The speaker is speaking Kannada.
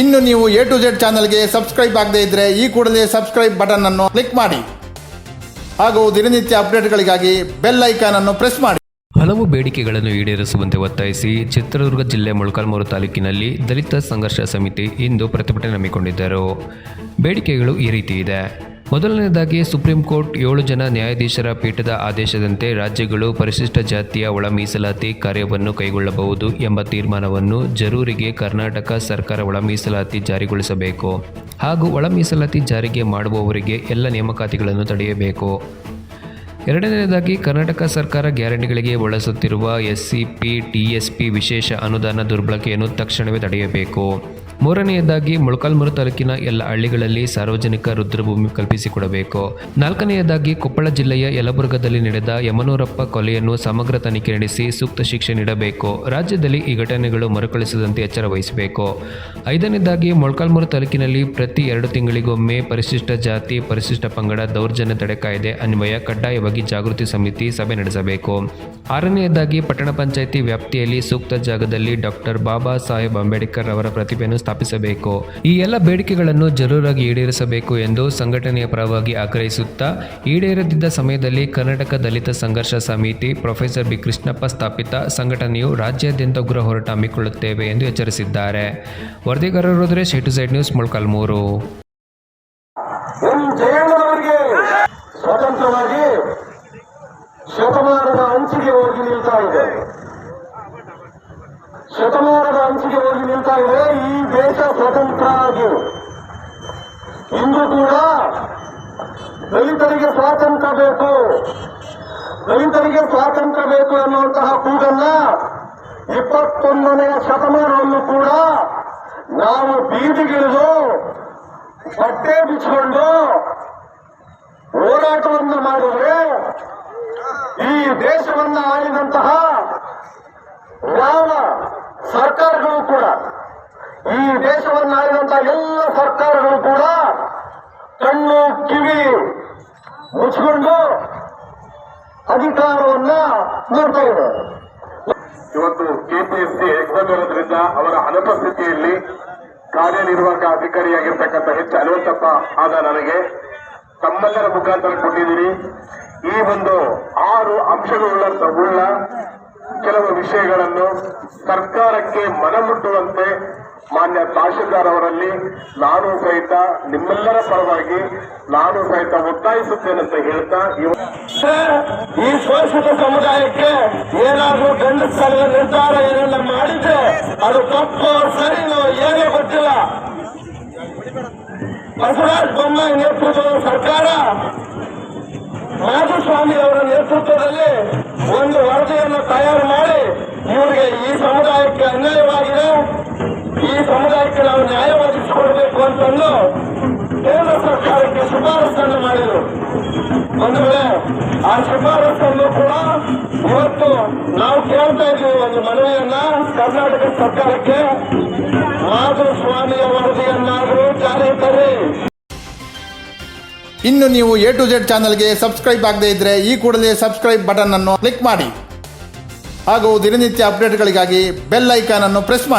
ಇನ್ನು ನೀವು ಎ ಟು ಜೆಡ್ ಚಾನಲ್ಗೆ ಸಬ್ಸ್ಕ್ರೈಬ್ ಆಗದೇ ಇದ್ದರೆ ಈ ಕೂಡಲೇ ಸಬ್ಸ್ಕ್ರೈಬ್ ಬಟನ್ ಅನ್ನು ಕ್ಲಿಕ್ ಮಾಡಿ. ಹಾಗೂ ದಿನನಿತ್ಯ ಅಪ್ಡೇಟ್ಗಳಿಗಾಗಿ ಬೆಲ್ ಐಕಾನ್ ಅನ್ನು ಪ್ರೆಸ್ ಮಾಡಿ. ಹಲವು ಬೇಡಿಕೆಗಳನ್ನು ಈಡೇರಿಸುವಂತೆ ಒತ್ತಾಯಿಸಿ ಚಿತ್ರದುರ್ಗ ಜಿಲ್ಲೆ ಮೊಳಕಾಲ್ಮೂರು ತಾಲೂಕಿನಲ್ಲಿ ದಲಿತ ಸಂಘರ್ಷ ಸಮಿತಿ ಇಂದು ಪ್ರತಿಭಟನೆ ಹಮ್ಮಿಕೊಂಡಿದ್ದರು. ಬೇಡಿಕೆಗಳು ಈ ರೀತಿ ಇದೆ. ಮೊದಲನೇದಾಗಿ ಸುಪ್ರೀಂ ಕೋರ್ಟ್ ಏಳು ಜನ ನ್ಯಾಯಾಧೀಶರ ಪೀಠದ ಆದೇಶದಂತೆ ರಾಜ್ಯಗಳು ಪರಿಶಿಷ್ಟ ಜಾತಿಯ ಒಳ ಮೀಸಲಾತಿ ಕಾರ್ಯವನ್ನು ಕೈಗೊಳ್ಳಬಹುದು ಎಂಬ ತೀರ್ಮಾನವನ್ನು ಜರೂರಿಗೆ ಕರ್ನಾಟಕ ಸರ್ಕಾರ ಒಳ ಮೀಸಲಾತಿ ಜಾರಿಗೊಳಿಸಬೇಕು ಹಾಗೂ ಒಳ ಮೀಸಲಾತಿ ಜಾರಿಗೆ ಮಾಡುವವರಿಗೆ ಎಲ್ಲ ನೇಮಕಾತಿಗಳನ್ನು ತಡೆಯಬೇಕು. ಎರಡನೆಯದಾಗಿ ಕರ್ನಾಟಕ ಸರ್ಕಾರ ಗ್ಯಾರಂಟಿಗಳಿಗೆ ಬಳಸುತ್ತಿರುವ ಎಸ್ಸಿಪಿ ಟಿಎಸ್ಪಿ ವಿಶೇಷ ಅನುದಾನ ದುರ್ಬಳಕೆಯನ್ನು ತಕ್ಷಣವೇ ತಡೆಯಬೇಕು. ಮೂರನೆಯದಾಗಿ ಮೊಳಕಾಲ್ಮೂರು ತಾಲೂಕಿನ ಎಲ್ಲ ಹಳ್ಳಿಗಳಲ್ಲಿ ಸಾರ್ವಜನಿಕ ರುದ್ರಭೂಮಿ ಕಲ್ಪಿಸಿಕೊಡಬೇಕು. ನಾಲ್ಕನೆಯದಾಗಿ ಕೊಪ್ಪಳ ಜಿಲ್ಲೆಯ ಯಲಬುರ್ಗದಲ್ಲಿ ನಡೆದ ಯಮನೂರಪ್ಪ ಕೊಲೆಯನ್ನು ಸಮಗ್ರ ತನಿಖೆ ನಡೆಸಿ ಸೂಕ್ತ ಶಿಕ್ಷೆ ನೀಡಬೇಕು. ರಾಜ್ಯದಲ್ಲಿ ಈ ಘಟನೆಗಳು ಮರುಕಳಿಸದಂತೆ ಎಚ್ಚರ ವಹಿಸಬೇಕು. ಐದನೇದಾಗಿ ಮೊಳಕಾಲ್ಮೂರು ತಾಲೂಕಿನಲ್ಲಿ ಪ್ರತಿ ಎರಡು ತಿಂಗಳಿಗೊಮ್ಮೆ ಪರಿಶಿಷ್ಟ ಜಾತಿ, ಪರಿಶಿಷ್ಟ ಪಂಗಡ, ದೌರ್ಜನ್ಯ ತಡೆ ಕಾಯ್ದೆ, ಅನ್ವಯ, ಕಡ್ಡಾಯವಾಗಿ ಜಾಗೃತಿ ಸಮಿತಿ ಸಭೆ ನಡೆಸಬೇಕು. ಆರನೆಯದಾಗಿ ಪಟ್ಟಣ ಪಂಚಾಯಿತಿ ವ್ಯಾಪ್ತಿಯಲ್ಲಿ ಸೂಕ್ತ ಜಾಗದಲ್ಲಿ ಡಾಕ್ಟರ್ ಬಾಬಾ ಸಾಹೇಬ್ ಅಂಬೇಡ್ಕರ್ ಅವರ ಪ್ರತಿಭೆಯನ್ನು ಸ್ಥಾಪಿಸಬೇಕು. ಈ ಎಲ್ಲ ಬೇಡಿಕೆಗಳನ್ನು ಜರೂರಾಗಿ ಈಡೇರಿಸಬೇಕು ಎಂದು ಸಂಘಟನೆಯ ಪರವಾಗಿ ಆಗ್ರಹಿಸುತ್ತಾ ಈಡೇರದಿದ್ದ ಸಮಯದಲ್ಲಿ ಕರ್ನಾಟಕ ದಲಿತ ಸಂಘರ್ಷ ಸಮಿತಿ ಪ್ರೊಫೆಸರ್ ಬಿ ಕೃಷ್ಣಪ್ಪ ಸ್ಥಾಪಿತ ಸಂಘಟನೆಯು ರಾಜ್ಯಾದ್ಯಂತ ಉಗ್ರ ಹೋರಾಟ ಹಮ್ಮಿಕೊಳ್ಳುತ್ತೇವೆ ಎಂದು ಎಚ್ಚರಿಸಿದ್ದಾರೆ. ವರದಿಗಾರರೋದ್ರೆ ಶೇಟು ಸೈಡ್ ನ್ಯೂಸ್ ಮೊಳಕಾಲ್ಮೂರು. ಸ್ವತಂತ್ರವಾಗಿ ಶತಮಾನದ ಅಂಚಿಗೆ ಹೋಗಿ ನಿಲ್ತಾ ಇದೆ ಶತಮಾನದ ಅಂಚಿಗೆ ಹೋಗಿ ನಿಲ್ತಾ ಇದೆ ಈ ದೇಶ ಸ್ವತಂತ್ರ ಆಗಿ. ಇಂದು ಕೂಡ ದಲಿತರಿಗೆ ಸ್ವಾತಂತ್ರ್ಯ ಬೇಕು. ದಲಿತರಿಗೆ ಸ್ವಾತಂತ್ರ್ಯ ಬೇಕು ಅನ್ನುವಂತಹ ಕೂಗಲ್ಲ ಇಪ್ಪತ್ತೊಂದನೆಯ ಶತಮಾನವನ್ನು ಕೂಡ ನಾವು ಬೀದಿಗಿಳಿದು, ಬಟ್ಟೆ ಬಿಚ್ಚಿಕೊಂಡು ಹೋರಾಟವನ್ನು ಮಾಡಿದರೆ ಈ ದೇಶವನ್ನು ಆಳಿದಂತಹ ಯಾವ ಸರ್ಕಾರಗಳು ಕೂಡ ಈ ದೇಶವನ್ನಾಗಿರುವಂತಹ ಎಲ್ಲ ಸರ್ಕಾರಗಳು ಕೂಡ ಕಣ್ಣು, ಕಿವಿ ಮುಚ್ಚಿಕೊಂಡು ಅಧಿಕಾರವನ್ನ ನೋಡ್ತಾ ಇದೆ ಇವತ್ತು ಕೆಪಿಎಸ್ಸಿ ಎಕ್ಸಾಮ್ ಇರೋದ್ರಿಂದ ಅವರ ಅನುಪಸ್ಥಿತಿಯಲ್ಲಿ ಕಾರ್ಯನಿರ್ವಾಹಕ ಅಧಿಕಾರಿಯಾಗಿರ್ತಕ್ಕಂಥ ಎಚ್ ಹನುಮಂತಪ್ಪ ಆದ ನನಗೆ ತಮ್ಮೆಲ್ಲರ ಮುಖಾಂತರ ಕೊಟ್ಟಿದ್ದೀರಿ. ಈ ಒಂದು ಆರು ಅಂಶಗಳುಳ್ಳ ಉಳ್ಳ ಕೆಲವು ವಿಷಯಗಳನ್ನು ಸರ್ಕಾರಕ್ಕೆ ಮನಮುಟ್ಟುವಂತೆ ಮಾನ್ಯ ತಹಶೀಲ್ದಾರ್ ಅವರಲ್ಲಿ ನಾನು ಸಹಿತ ನಿಮ್ಮೆಲ್ಲರ ಪರವಾಗಿ ನಾನು ಸಹಿತ ಅಂತ ಹೇಳ್ತಾ ಈ ಶೋಷಿತ ಸಮುದಾಯಕ್ಕೆ ಏನಾದ್ರೂ ಸ್ಥಳದ ನಿರ್ಧಾರ ಏನೆಲ್ಲ ಮಾಡಿದ್ರೆ ಅದು ತಪ್ಪು ಸರಿನೋ ಏನೇ ಗೊತ್ತಿಲ್ಲ. ಬಸವರಾಜ ಬೊಮ್ಮಾಯಿ ನೇತೃತ್ವದ ಸರ್ಕಾರ ಮಾಧುಸ್ವಾಮಿ ಅವರ ನೇತೃತ್ವದಲ್ಲಿ ಒಂದು ವರದಿಯನ್ನು ತಯಾರು ಮಾಡಿ ಇವರಿಗೆ ಈ ಸಮುದಾಯಕ್ಕೆ ಅನ್ಯಾಯವಾಗಿದೆ ಈ ಸಮುದಾಯಕ್ಕೆ ನಾವು ನ್ಯಾಯ ಒದಗಿಸಿಕೊಡ್ಬೇಕು ಅಂತಂದು ಕೇಂದ್ರ ಸರ್ಕಾರಕ್ಕೆ ಶಿಫಾರಸನ್ನು ಮಾಡಿದರು ವೇಳೆ ಆ ಶಿಫಾರಸನ್ನು ಕೂಡ ಇವತ್ತು ನಾವು ಕೇಳ್ತಾ ಇದ್ದೀವಿ. ಒಂದು ಮನವಿಯನ್ನ ಕರ್ನಾಟಕ ಸರ್ಕಾರಕ್ಕೆ. ಮಾಧುಸ್ವಾಮಿಯ ವರದಿಯನ್ನಾದರೂ ಜಾರಿ ತರಿ ಇನ್ನು ನೀವು ಎ ಟು ಜೆಡ್ ಚಾನಲ್ಗೆ ಸಬ್ಸ್ಕ್ರೈಬ್ ಆಗದೇ ಇದ್ದರೆ ಈ ಕೂಡಲೇ ಸಬ್ಸ್ಕ್ರೈಬ್ ಬಟನ್ ಅನ್ನು ಕ್ಲಿಕ್ ಮಾಡಿ. ಹಾಗೂ ದಿನನಿತ್ಯ ಅಪ್ಡೇಟ್ಗಳಿಗಾಗಿ ಬೆಲ್ ಐಕಾನ್ ಅನ್ನು ಪ್ರೆಸ್ ಮಾಡಿ.